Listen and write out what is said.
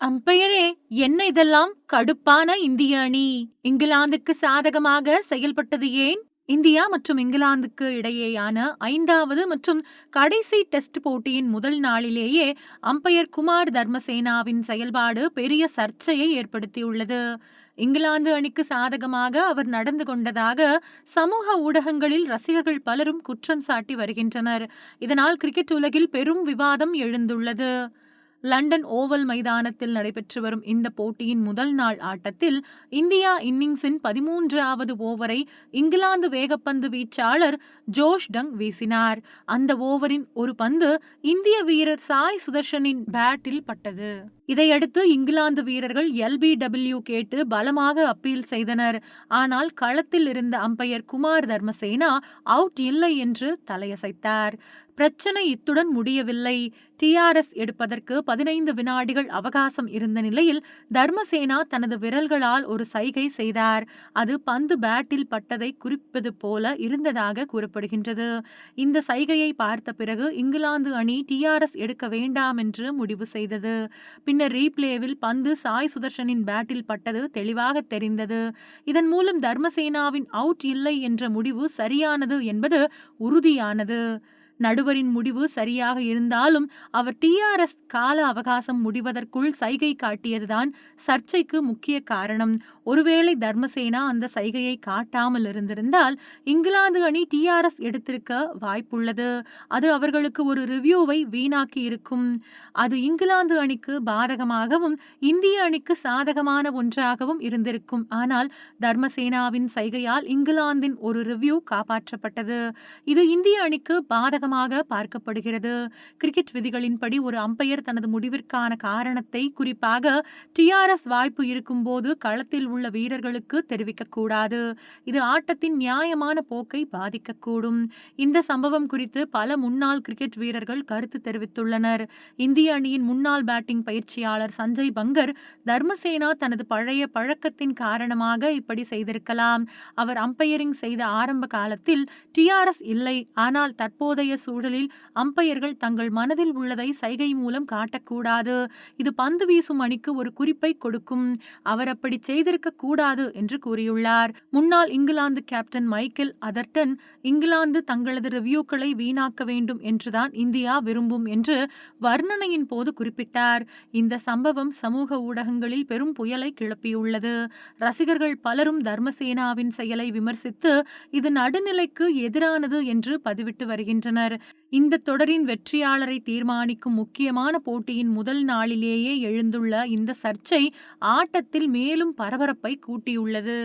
அம்பையரே என்ன இதெல்லாம்? கடுப்பான இந்திய அணி. இங்கிலாந்துக்கு சாதகமாக செயல்பட்டது ஏன்? இந்தியா மற்றும் இங்கிலாந்துக்கு இடையேயான ஐந்தாவது மற்றும் கடைசி டெஸ்ட் போட்டியின் முதல் நாளிலேயே அம்பையர் குமார் தர்மசேனாவின் செயல்பாடு பெரிய சர்ச்சையை ஏற்படுத்தியுள்ளது. இங்கிலாந்து அணிக்கு சாதகமாக அவர் நடந்து கொண்டதாக சமூக ஊடகங்களில் ரசிகர்கள் பலரும் குற்றம் சாட்டி வருகின்றனர். இதனால் கிரிக்கெட் உலகில் பெரும் விவாதம் எழுந்துள்ளது. லண்டன் ஓவல் மைதானத்தில் நடைபெற்று வரும் இந்த போட்டியின் முதல் நாள் ஆட்டத்தில் இந்தியா இன்னிங்ஸின் பதிமூன்றாவது ஓவரை இங்கிலாந்து வேகப்பந்து வீச்சாளர் ஜோஷ் டங் வீசினார். அந்த ஓவரின் ஒரு பந்து இந்திய வீரர் சாய் சுதர்ஷனின் பேட்டில் பட்டது. இதையடுத்து இங்கிலாந்து வீரர்கள் எல்பி டபிள்யூ கேட்டு பலமாக அப்பீல் செய்தனர். ஆனால் களத்தில் இருந்த அம்பையர் குமார் தர்மசேனா அவுட் இல்லை என்று தலையசைத்தார். பிரச்சனை இத்துடன் முடியவில்லை. டிஆர்எஸ் எடுப்பதற்கு பதினைந்து வினாடிகள் அவகாசம் இருந்த நிலையில் தர்மசேனா தனது விரல்களால் ஒரு சைகை செய்தார். அது பந்து பேட்டில் பட்டதை குறிப்பது போல இருந்ததாக கூறப்படுகின்றது. இந்த சைகையை பார்த்த பிறகு இங்கிலாந்து அணி டிஆர்எஸ் எடுக்க வேண்டாம் என்று முடிவு செய்தது. பின்னர் ரீப்ளேவில் பந்து சாய் சுதர்ஷனின் பேட்டில் பட்டது தெளிவாக தெரிந்தது. இதன் மூலம் தர்மசேனாவின் அவுட் இல்லை என்ற முடிவு சரியானது என்பது உறுதியானது. நடுவரின் முடிவு சரியாக இருந்தாலும் அவர் டிஆர்எஸ் கால அவகாசம் முடிவதற்குள் சைகை காட்டியதுதான் சர்ச்சைக்கு முக்கிய காரணம். ஒருவேளை தர்மசேனா அந்த சைகையை காட்டாமல் இருந்திருந்தால் இங்கிலாந்து அணி டிஆர்எஸ் எடுத்திருக்க வாய்ப்புள்ளது. அது அவர்களுக்கு ஒரு ரிவ்யூவை வீணாக்கி இருக்கும். அது இங்கிலாந்து அணிக்கு பாதகமாகவும் இந்திய அணிக்கு சாதகமான ஒன்றாகவும் இருந்திருக்கும். ஆனால் தர்மசேனாவின் சைகையால் இங்கிலாந்தின் ஒரு ரிவ்யூ காப்பாற்றப்பட்டது. இது இந்திய அணிக்கு பாதக பாதகமாக பார்க்கப்படுகிறது. கிரிக்கெட் விதிகளின்படி ஒரு அம்பையர் தனது முடிவிற்கான காரணத்தை குறிப்பாக டிஆர்எஸ் வாய்ப்பு இருக்கும்போது களத்தில் உள்ள வீரர்களுக்கு தெரிவிக்கக்கூடாது. இது ஆட்டத்தின் நியாயமான போக்கை பாதிக்கக்கூடும். இந்த சம்பவம் குறித்து பல முன்னாள் கிரிக்கெட் வீரர்கள் கருத்து தெரிவித்துள்ளனர். இந்திய அணியின் முன்னாள் பேட்டிங் பயிற்சியாளர் சஞ்சய் பங்கர் தர்மசேனா தனது பழைய பழக்கத்தின் காரணமாக இப்படி செய்திருக்கலாம். அவர் அம்பையரிங் செய்த ஆரம்ப காலத்தில் டிஆர்எஸ் இல்லை. ஆனால் தற்போதைய சூழலில் அம்பையர்கள் தங்கள் மனதில் உள்ளதை சைகை மூலம் காட்டக்கூடாது. இது பந்து வீசும் அணிக்கு ஒரு குறிப்பை கொடுக்கும். அவர் அப்படி செய்திருக்க கூடாது என்று கூறியுள்ளார். முன்னாள் England captain Michael Atherton England தங்களது ரிவ்யூக்களை வீணாக்க வேண்டும் என்றுதான் இந்தியா விரும்பும் என்று வர்ணனையின் போது குறிப்பிட்டார். இந்த சம்பவம் சமூக ஊடகங்களில் பெரும் புயலை கிளப்பியுள்ளது. ரசிகர்கள் பலரும் தர்மசேனாவின் செயலை விமர்சித்து இது நடுநிலைக்கு எதிரானது என்று பதிவிட்டு வருகின்றனர். வருகின்றனர் இந்த தொடரின் வெற்றியாளரை தீர்மானிக்கும் முக்கியமான போட்டியின் முதல் நாளிலேயே எழுந்துள்ள இந்த சர்ச்சை ஆட்டத்தில் மேலும் பரபரப்பை கூட்டியுள்ளது.